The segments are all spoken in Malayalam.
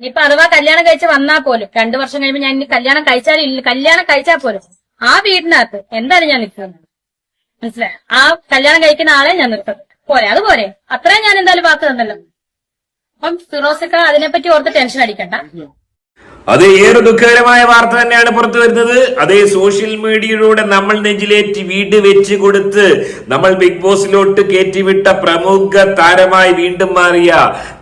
ഇനിയിപ്പൊ അഥവാ കല്യാണം കഴിച്ച് വന്നാ പോലും രണ്ടു വർഷം കഴിയുമ്പോൾ ഞാൻ ഇനി കല്യാണം കഴിച്ചാലും ഇല്ല കല്യാണം കഴിച്ചാൽ പോലും ആ വീടിനകത്ത് എന്താണ് ഞാൻ നിൽക്കുന്നത്? മനസ്സിലായി? ആ കല്യാണം കഴിക്കുന്ന ആളെ ഞാൻ നിർത്തും പോരെ അത് പോരെ. അത്രയും ഞാൻ എന്തായാലും വാക്ക് തന്നല്ലോ. അപ്പം ഫിറോസൊക്കെ അതിനെപ്പറ്റി ഓർത്ത് ടെൻഷൻ അടിക്കണ്ട. അത് ഏറെ ദുഃഖകരമായ വാർത്ത തന്നെയാണ് പുറത്തു വരുന്നത്. അതേ സോഷ്യൽ മീഡിയയിലൂടെ നമ്മൾ നെഞ്ചിലേറ്റ് വീട് വെച്ച് കൊടുത്ത് നമ്മൾ ബിഗ് ബോസിലോട്ട് കയറ്റിവിട്ട പ്രമുഖ താരമായി വീണ്ടും മാറിയ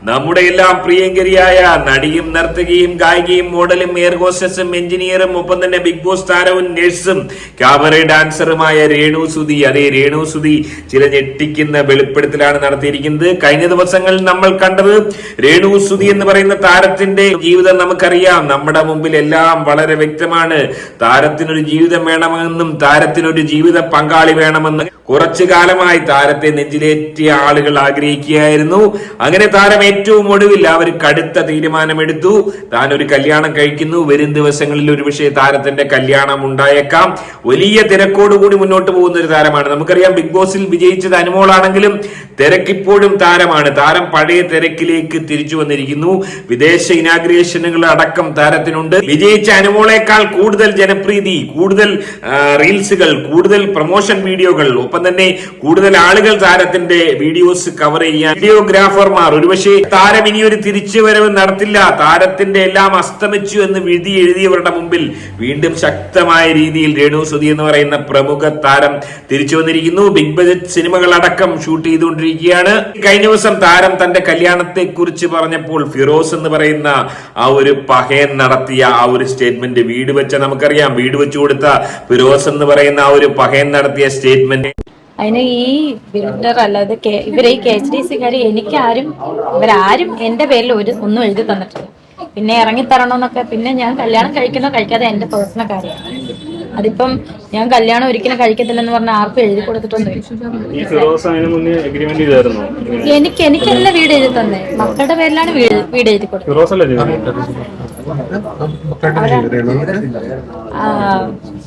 നമ്മുടെ എല്ലാം പ്രിയങ്കരിയായ നടിയും നർത്തകിയും ഗായികയും മോഡലും എയർ ഹോസ്റ്റസും എഞ്ചിനീയറും ഒപ്പം തന്നെ ബിഗ് ബോസ് താരവും നഴ്സും ക്യാമറ ഡാൻസറുമായ രേണു സുധി. അതേ രേണു സുധി ചില ഞെട്ടിക്കുന്ന വെളിപ്പെടുത്തലാണ് നടത്തിയിരിക്കുന്നത്. കഴിഞ്ഞ ദിവസങ്ങളിൽ നമ്മൾ കണ്ടത് രേണു സുധി എന്ന് പറയുന്ന താരത്തിന്റെ ജീവിതം നമുക്കറിയാം. നമ്മുടെ മുമ്പിൽ എല്ലാം വളരെ വ്യക്തമാണ്. താരത്തിനൊരു ജീവിതം വേണമെന്നും താരത്തിനൊരു ജീവിത പങ്കാളി വേണമെന്ന് കുറച്ചു കാലമായി താരത്തെ നെഞ്ചിലേറ്റിയ ആളുകൾ ആഗ്രഹിക്കുകയായിരുന്നു. അങ്ങനെ താരം ഏറ്റവും ഒടുവിൽ അവർ കടുത്ത തീരുമാനമെടുത്തു. താൻ ഒരു കല്യാണം കഴിക്കുന്നു. വരും ദിവസങ്ങളിൽ ഒരു പക്ഷേ താരത്തിന്റെ കല്യാണം ഉണ്ടായേക്കാം. വലിയ തിരക്കോടുകൂടി മുന്നോട്ട് പോകുന്ന ഒരു താരമാണ്. നമുക്കറിയാം ബിഗ് ബോസിൽ വിജയിച്ചത് അനുമോളാണെങ്കിലും തിരക്കിപ്പോഴും താരമാണ്. താരം പഴയ തിരക്കിലേക്ക് തിരിച്ചു വന്നിരിക്കുന്നു. വിദേശ ഇനാഗ്രേഷനുകൾ അടക്കം താരത്തിനുണ്ട് വിജയിച്ച അനുമോളേക്കാൾ കൂടുതൽ ജനപ്രീതി കൂടുതൽ റീൽസുകൾ കൂടുതൽ പ്രൊമോഷൻ വീഡിയോകൾ ഒപ്പം തന്നെ കൂടുതൽ ആളുകൾ താരത്തിന്റെ വീഡിയോസ് കവർ ചെയ്യാൻ വീഡിയോഗ്രാഫർമാർ ഒരുപക്ഷെ താരം ഇനി ഒരു തിരിച്ചുവരവ് നടത്തില്ല. താരത്തിന്റെ എല്ലാം അസ്തമിച്ചു എന്ന് വിധി എഴുതിയവരുടെ മുമ്പിൽ വീണ്ടും ശക്തമായ രീതിയിൽ രേണു സുധി എന്ന് പറയുന്ന പ്രമുഖ താരം തിരിച്ചു വന്നിരിക്കുന്നു. ബിഗ് ബജറ്റ് സിനിമകൾ അടക്കം ഷൂട്ട് ചെയ്തുകൊണ്ടിരിക്കുകയാണ്. കഴിഞ്ഞ ദിവസം താരം തന്റെ കല്യാണത്തെ കുറിച്ച് പറഞ്ഞപ്പോൾ ഫിറോസ് എന്ന് പറയുന്ന ആ ഒരു നടത്തിയ ആ ഒരു സ്റ്റേറ്റ്മെന്റ് വീട് വെച്ച നമുക്കറിയാം. വീട് വെച്ചു കൊടുത്ത ഫിറോസ് എന്ന് പറയുന്ന ആ ഒരു പഹയൻ നടത്തിയ സ്റ്റേറ്റ്മെന്റ്. അതിന് ഈ ബിൽഡർ അല്ലാതെ ഇവരെ ഈ കെ എച്ച് ഡി സിക്കാര് എനിക്കാരും ഇവരാരും എന്റെ പേരിൽ ഒരു ഒന്നും എഴുതി തന്നിട്ടില്ല. പിന്നെ ഇറങ്ങി തരണമെന്നൊക്കെ പിന്നെ ഞാൻ കല്യാണം കഴിക്കണോ കഴിക്കാതെ എന്റെ പേഴ്സണൽ കാര്യമാണ്. അതിപ്പം ഞാൻ കല്യാണം ഒരിക്കലും കഴിക്കത്തില്ലെന്ന് പറഞ്ഞ ആർക്കും എഴുതി കൊടുത്തിട്ടൊന്നും ചെയ്തായിരുന്നു? എനിക്ക് എനിക്കല്ല വീട് എഴുതി തന്നെ. മക്കളുടെ പേരിലാണ് വീട് വീട് എഴുതി കൊടുത്തത്.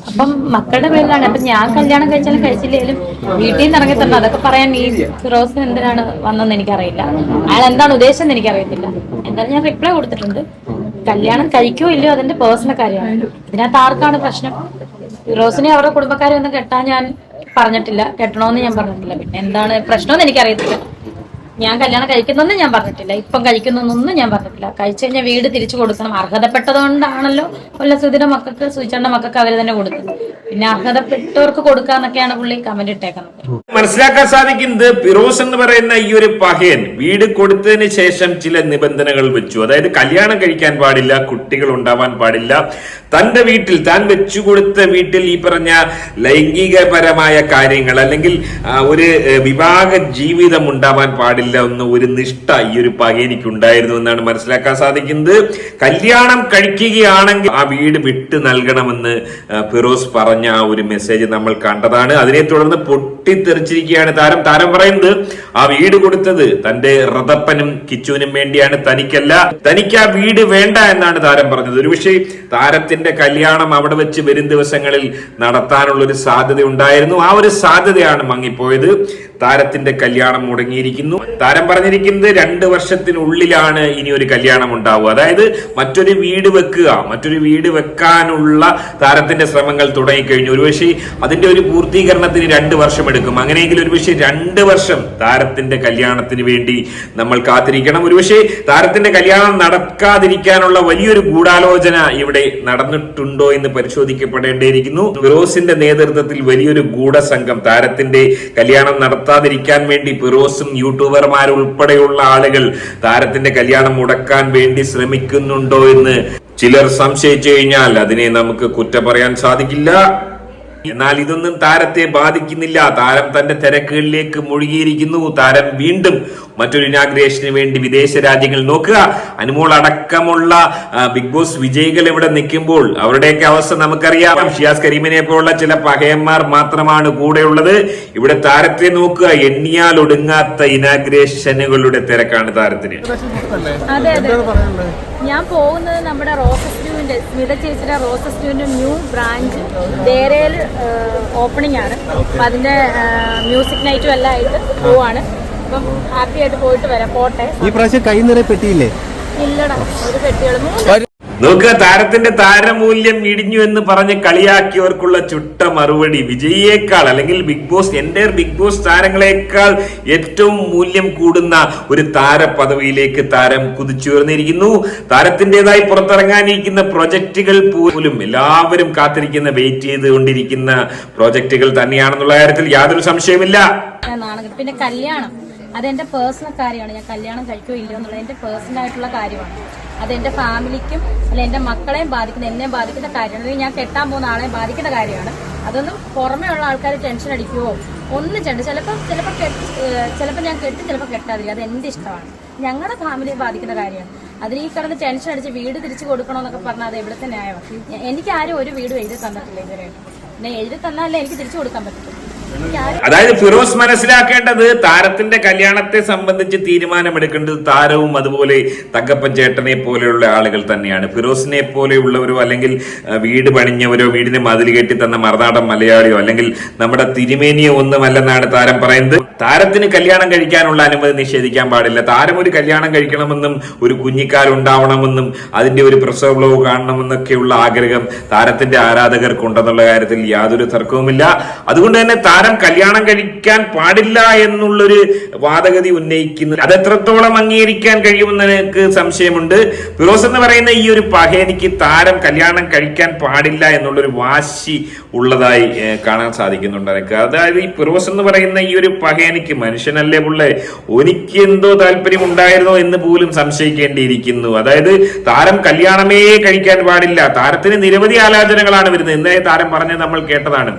അപ്പം മക്കളുടെ പേരിലാണ്. അപ്പൊ ഞാൻ കല്യാണം കഴിച്ചാലും കഴിച്ചില്ലെങ്കിലും വീട്ടിൽ നിന്ന് ഇറങ്ങി തന്നെ അതൊക്കെ പറയാൻ ഈ ഫിറോസ് എന്തിനാണ് വന്നതെന്ന് എനിക്കറിയില്ല. അയാൾ എന്താണ് ഉദ്ദേശം എനിക്കറിയത്തില്ല. എന്തായാലും ഞാൻ റിപ്ലൈ കൊടുത്തിട്ടുണ്ട്. കല്യാണം കഴിക്കോ ഇല്ലയോ അതിന്റെ പേഴ്സണൽ കാര്യമാണ്. ഇതിനകത്ത് ആർക്കാണ് പ്രശ്നം? ഫിറോസിനെ അവരുടെ കുടുംബക്കാരെ ഒന്നും കെട്ടാൻ ഞാൻ പറഞ്ഞിട്ടില്ല. കെട്ടണമെന്ന് ഞാൻ പറഞ്ഞിട്ടില്ല. പിന്നെ എന്താണ് പ്രശ്നമെന്ന് എനിക്കറിയത്തില്ല. ഞാൻ കല്യാണം കഴിക്കുന്നൊന്നും ഞാൻ പറഞ്ഞിട്ടില്ല. ഇപ്പം കഴിക്കുന്നൊന്നും ഞാൻ പറഞ്ഞിട്ടില്ല. കഴിച്ചു കഴിഞ്ഞാൽ വീട് തിരിച്ചു കൊടുക്കണം. അർഹതപ്പെട്ടതുകൊണ്ടാണല്ലോ വല്ല സുധിയുടെ മക്കൾക്ക് സുചിച്ചേണ്ട മക്കൾക്ക് അവർ തന്നെ കൊടുക്കുന്നത് പിന്നെ അർഹതപ്പെട്ടവർക്ക് കൊടുക്കാന്നൊക്കെയാണ് പുള്ളി കമന്റ് ഇട്ടേക്കുന്നത്. മനസ്സിലാക്കാൻ സാധിക്കുന്നത് ഫിറോസ് എന്ന് പറയുന്ന ഈ ഒരു പഹയൻ വീട് കൊടുത്തതിന് ശേഷം ചില നിബന്ധനകൾ വെച്ചു. അതായത് കല്യാണം കഴിക്കാൻ പാടില്ല കുട്ടികൾ ഉണ്ടാവാൻ പാടില്ല. തന്റെ വീട്ടിൽ താൻ വെച്ചു കൊടുത്ത വീട്ടിൽ ഈ പറഞ്ഞ ലൈംഗികപരമായ കാര്യങ്ങൾ അല്ലെങ്കിൽ ഒരു വിവാഹ ജീവിതം ഉണ്ടാവാൻ പാടില്ല. എന്ന ഒരു നിഷ്ഠ ഈ ഒരു പകയനിക്ക് ഉണ്ടായിരുന്നു എന്നാണ് മനസ്സിലാക്കാൻ സാധിക്കുന്നത്. കല്യാണം കഴിക്കുകയാണെങ്കിൽ ആ വീട് വിട്ടു നൽകണമെന്ന് ഫിറോസ് പറഞ്ഞ ആ ഒരു മെസ്സേജ് നമ്മൾ കണ്ടതാണ്. അതിനെ തുടർന്ന് പൊട്ടിത്തെറിച്ചിരിക്കുകയാണ് താരം. താരം പറയുന്നത് ആ വീട് കൊടുത്തത് തന്റെ റതപ്പനും കിച്ചുവിനും വേണ്ടിയാണ്. തനിക്കല്ല തനിക്ക് ആ വീട് വേണ്ട എന്നാണ് താരം പറഞ്ഞത്. ഒരുപക്ഷെ താരത്തിന്റെ കല്യാണം അവിടെ വെച്ച് വരും ദിവസങ്ങളിൽ നടത്താനുള്ള ഒരു സാധ്യത ഉണ്ടായിരുന്നു ആ ഒരു സാധ്യതയാണ് മങ്ങിപ്പോയത്. താരത്തിന്റെ കല്യാണം മുടങ്ങിയിരിക്കുന്നു. താരം പറഞ്ഞിരിക്കുന്നത് രണ്ട് വർഷത്തിനുള്ളിലാണ് ഇനി ഒരു കല്യാണം ഉണ്ടാവുക. അതായത് മറ്റൊരു വീട് വെക്കുക മറ്റൊരു വീട് വെക്കാനുള്ള താരത്തിന്റെ ശ്രമങ്ങൾ തുടങ്ങിക്കഴിഞ്ഞു. ഒരുപക്ഷെ അതിന്റെ ഒരു പൂർത്തീകരണത്തിന് രണ്ട് വർഷം എടുക്കും. അങ്ങനെയെങ്കിൽ ഒരുപക്ഷെ രണ്ട് വർഷം താരത്തിന്റെ കല്യാണത്തിന് വേണ്ടി നമ്മൾ കാത്തിരിക്കണം. ഒരുപക്ഷെ താരത്തിന്റെ കല്യാണം നടക്കാതിരിക്കാനുള്ള വലിയൊരു ഗൂഢാലോചന ഇവിടെ നടന്നിട്ടുണ്ടോ എന്ന് പരിശോധിക്കപ്പെടേണ്ടിയിരിക്കുന്നു. ഫിറോസിന്റെ നേതൃത്വത്തിൽ വലിയൊരു ഗൂഢസംഘം താരത്തിന്റെ കല്യാണം നടത്താതിരിക്കാൻ വേണ്ടി ഫിറോസും യൂട്യൂബർമാരും ഉൾപ്പെടെയുള്ള ആളുകൾ താരത്തിന്റെ കല്യാണം മുടക്കാൻ വേണ്ടി ശ്രമിക്കുന്നുണ്ടോ എന്ന് ചിലർ സംശയിച്ചു കഴിഞ്ഞാൽ അതിനെ നമുക്ക് കുറ്റം പറയാൻ സാധിക്കില്ല. എന്നാൽ ഇതൊന്നും താരത്തെ ബാധിക്കുന്നില്ല. താരം തന്റെ തിരക്കുകളിലേക്ക് മുഴുകിയിരിക്കുന്നു. താരം വീണ്ടും മറ്റൊരു ഇനാഗ്രേഷന് വേണ്ടി വിദേശ രാജ്യങ്ങൾ നോക്കുക. അനുമോൾ അടക്കമുള്ള ബിഗ് ബോസ് വിജയികൾ ഇവിടെ നിൽക്കുമ്പോൾ അവരുടെയൊക്കെ അവസ്ഥ നമുക്കറിയാം. ഷിയാസ് കരീമിനെ പോലുള്ള ചില പകയന്മാർ മാത്രമാണ് കൂടെയുള്ളത്. ഇവിടെ താരത്തെ നോക്കുക. എണ്ണിയാൽ ഒടുങ്ങാത്ത ഇനാഗ്രേഷനുകളുടെ തിരക്കാണ് താരത്തിന്. അതെ അതെ. ഞാൻ പോകുന്നത് നമ്മുടെ റോസസ് ന്യൂവിന്റെ സ്മിത ചേച്ചിയുടെ റോസസ് ന്യൂവിന്റെ ന്യൂ ബ്രാഞ്ച് ദേരയിൽ ഓപ്പണിംഗ് ആണ്. അപ്പം അതിന്റെ മ്യൂസിക് നൈറ്റും എല്ലാം ആയിട്ട് പോവാണ്. അപ്പം ഹാപ്പി ആയിട്ട് പോയിട്ട് വരാം. പോട്ടെ. ഈ പ്രാവശ്യം കൈ നിറയെ പെട്ടിയില്ലേ? ഇല്ലടാ ഒരു പെട്ടികൾ നോക്കുക താരത്തിന്റെ താരമൂല്യം ഇടിഞ്ഞു എന്ന് പറഞ്ഞ് കളിയാക്കിയവർക്കുള്ള ചുട്ട മറുപടി. വിജയിയേക്കാൾ അല്ലെങ്കിൽ ബിഗ് ബോസ് എന്റെ ബിഗ് ബോസ് താരങ്ങളെക്കാൾ ഏറ്റവും മൂല്യം കൂടുന്ന ഒരു താര പദവിയിലേക്ക് താരം കുതിച്ചുയർന്നിരിക്കുന്നു. താരത്തിന്റേതായി പുറത്തിറങ്ങാനിരിക്കുന്ന പ്രൊജക്ടുകൾ പോലും എല്ലാവരും കാത്തിരിക്കുന്ന വെയിറ്റ് ചെയ്തുകൊണ്ടിരിക്കുന്ന പ്രൊജക്ടുകൾ തന്നെയാണെന്നുള്ള കാര്യത്തിൽ യാതൊരു സംശയമില്ല പിന്നെ കല്യാണം. അതെന്റെ പേഴ്സണൽ കാര്യമാണ്. ഞാൻ കല്യാണം കഴിക്കോ ഇല്ലയോ എന്നുള്ളത് എന്റെ പേഴ്സണൽ ആയിട്ടുള്ള കാര്യമാണ്. അത് എന്റെ ഫാമിലിക്കും അല്ല എന്റെ മക്കളെയും ബാധിക്കുന്ന എന്നെയും ബാധിക്കുന്ന കാര്യമാണ്. അല്ലെങ്കിൽ ഞാൻ കെട്ടാൻ പോകുന്ന ആളെ ബാധിക്കുന്ന കാര്യമാണ്. അതൊന്നും പുറമേ ഉള്ള ആൾക്കാർ ടെൻഷൻ അടിക്കുവോ? ഒന്നും ചെയ്യണ്ട. ചിലപ്പോൾ ചിലപ്പോൾ ചിലപ്പോൾ ഞാൻ കെട്ടി ചിലപ്പോൾ കെട്ടാതില്ല അത് എന്റെ ഇഷ്ടമാണ്. ഞങ്ങളുടെ ഫാമിലിയെ ബാധിക്കുന്ന കാര്യമാണ്. അതിന് ഈ കിടന്ന് ടെൻഷൻ അടിച്ച് വീട് തിരിച്ചു കൊടുക്കണമെന്നൊക്കെ പറഞ്ഞാൽ അത് എവിടുത്തെ ന്യായമാണ് എനിക്ക് ആരും ഒരു വീട് എഴുതി തന്നിട്ടില്ല ഇതുവരെ. എഴുതി തന്നാലേ എനിക്ക് തിരിച്ചു കൊടുക്കാൻ ആരും അതായത് ഫിറോസ് മനസ്സിലാക്കേണ്ടത് താരത്തിന്റെ കല്യാണത്തെ സംബന്ധിച്ച് തീരുമാനമെടുക്കേണ്ടത് താരവും അതുപോലെ തങ്കപ്പൻ ചേട്ടനെ പോലെയുള്ള ആളുകൾ തന്നെയാണ്. ഫിറോസിനെ പോലെയുള്ളവരോ അല്ലെങ്കിൽ വീട് പണിഞ്ഞവരോ വീടിന് മതിൽ കെട്ടി തന്ന മറുനാടൻ മലയാളിയോ അല്ലെങ്കിൽ നമ്മുടെ തിരുമേനിയോ ഒന്നുമല്ലെന്നാണ് താരം പറയുന്നത്. താരത്തിന് കല്യാണം കഴിക്കാനുള്ള അനുമതി നിഷേധിക്കാൻ പാടില്ല. താരം ഒരു കല്യാണം കഴിക്കണമെന്നും ഒരു കുഞ്ഞിക്കാൽ ഉണ്ടാവണമെന്നും അതിന്റെ ഒരു പ്രസവ ബ്ലോഗ് കാണണമെന്നൊക്കെയുള്ള ആഗ്രഹം താരത്തിന്റെ ആരാധകർക്കുണ്ടെന്നുള്ള കാര്യത്തിൽ യാതൊരു തർക്കവുമില്ല. അതുകൊണ്ട് തന്നെ താരം കല്യാണം കഴിക്കാൻ പാടില്ല എന്നുള്ളൊരു വാദഗതി ഉന്നയിക്കുന്നു. അത് എത്രത്തോളം അംഗീകരിക്കാൻ കഴിയുമെന്ന് എനിക്ക് സംശയമുണ്ട്. ഫിറോസ് എന്ന് പറയുന്ന ഈ ഒരു പഹേനിക്ക് താരം കല്യാണം കഴിക്കാൻ പാടില്ല എന്നുള്ളൊരു വാശി ഉള്ളതായി കാണാൻ സാധിക്കുന്നുണ്ട്. എനിക്ക് അതായത് ഈ ഫിറോസ് എന്ന് പറയുന്ന ഈ ഒരു പഹേനിക്ക് മനുഷ്യനല്ലേ പുള്ളെ? എനിക്ക് എന്തോ താല്പര്യം ഉണ്ടായിരുന്നോ എന്ന് പോലും സംശയിക്കേണ്ടിയിരിക്കുന്നു. അതായത് താരം കല്യാണമേ കഴിക്കാൻ പാടില്ല. താരത്തിന് നിരവധി ആലോചനകളാണ് വരുന്നത്. ഇന്നലെ താരം പറഞ്ഞത് നമ്മൾ കേട്ടതാണ്.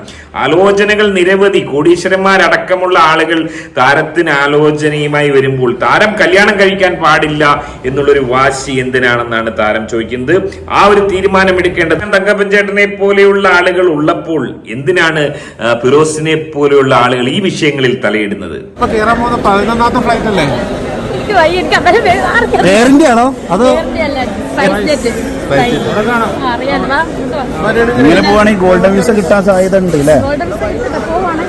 ആലോചനകൾ നിരവധി. കോടീശ്വരന്മാരടക്കമുള്ള ആളുകൾ താരത്തിന് ആലോചനയുമായി വരുമ്പോൾ താരം കല്യാണം കഴിക്കാൻ പാടില്ല എന്നുള്ളൊരു വാശി എന്തിനാണെന്നാണ് താരം ചോദിക്കുന്നത്. ആ ഒരു തീരുമാനം എടുക്കേണ്ടത് തങ്കപ്പഞ്ചേട്ടനെ പോലെയുള്ള ആളുകൾ ഉള്ളപ്പോൾ എന്തിനാണ് ഫിറോസിനെ പോലെയുള്ള ആളുകൾ ഈ വിഷയങ്ങളിൽ തലയിടുന്നത്? ഇന്ത്യ ആണോ? അതോ ഇങ്ങനെ പോവാണെങ്കിൽ ഗോൾഡൻ വിസ കിട്ടാൻ സാധ്യത ഉണ്ട് അല്ലേ ഗോൾഡൻ സൈഡിൽ പോവാണ്.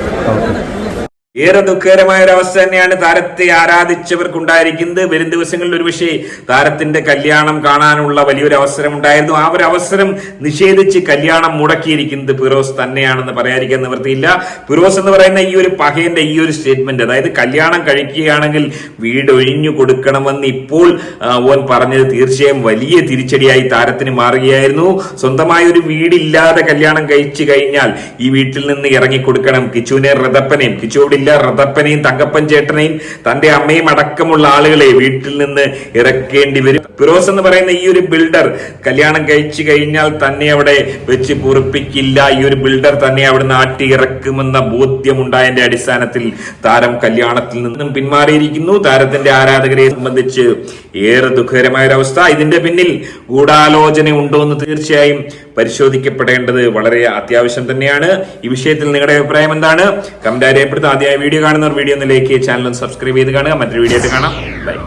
ഏറെ ദുഃഖകരമായ ഒരു അവസ്ഥ തന്നെയാണ് താരത്തെ ആരാധിച്ചവർക്കുണ്ടായിരിക്കുന്നത്. വരും ദിവസങ്ങളിൽ ഒരു ഒരുപക്ഷെ താരത്തിന്റെ കല്യാണം കാണാനുള്ള വലിയൊരു അവസരം ഉണ്ടായിരുന്നു ആ ഒരു അവസരം നിഷേധിച്ച് കല്യാണം മുടക്കിയിരിക്കുന്നത് ഫിറോസ് തന്നെയാണെന്ന് പറയാതിരിക്കാൻ നിവൃത്തിയില്ല. ഫിറോസ് എന്ന് പറയുന്ന ഈ ഒരു പഹയന്റെ ഈ ഒരു സ്റ്റേറ്റ്മെന്റ് അതായത് കല്യാണം കഴിക്കുകയാണെങ്കിൽ വീട് ഒഴിഞ്ഞു കൊടുക്കണമെന്ന് ഇപ്പോൾ ഓൻ പറഞ്ഞത് തീർച്ചയായും വലിയ തിരിച്ചടിയായി താരത്തിന് മാറുകയായിരുന്നു. സ്വന്തമായ ഒരു വീടില്ലാതെ കല്യാണം കഴിച്ചു കഴിഞ്ഞാൽ ഈ വീട്ടിൽ നിന്ന് ഇറങ്ങി കൊടുക്കണം കിച്ചുവിനെ റതപ്പനെയും കിച്ചു ഇവിടെ ഇല്ല തങ്കപ്പൻ ചേട്ടനെയും തന്റെ അമ്മയും അടക്കമുള്ള ആളുകളെ വീട്ടിൽ നിന്ന് ഇറക്കേണ്ടി വരും. ഫിറോസ് എന്ന് പറയുന്ന ഈ ഒരു ബിൽഡർ കല്യാണം കഴിച്ചു കഴിഞ്ഞാൽ തന്നെ അവിടെ വെച്ച് പൊറുപ്പിക്കില്ല ഈ ഒരു ബിൽഡർ തന്നെ അവിടെ നാട്ടി ഇറക്കുമെന്ന ബോധ്യമുണ്ടായതിന്റെ അടിസ്ഥാനത്തിൽ താരം കല്യാണത്തിൽ നിന്നും പിന്മാറിയിരിക്കുന്നു. താരത്തിന്റെ ആരാധകരെ സംബന്ധിച്ച് ഏറെ ദുഃഖകരമായ ഒരു അവസ്ഥ ഇതിന്റെ പിന്നിൽ ഗൂഢാലോചന ഉണ്ടോ എന്ന് തീർച്ചയായും പരിശോധിക്കപ്പെടേണ്ടത് വളരെ അത്യാവശ്യം തന്നെയാണ്. ഈ വിഷയത്തിൽ നിങ്ങളുടെ അഭിപ്രായം എന്താണ്? കമന്റ് രേഖപ്പെടുത്തുക. ആദ്യമായി വീഡിയോ കാണുന്നവർ വീഡിയോ ഒന്ന് ലൈക്ക് ചെയ്യുക ചാനൽ സബ്സ്ക്രൈബ് ചെയ്ത് കാണുക. മറ്റൊരു വീഡിയോ ആയിട്ട് കാണാം. ബൈ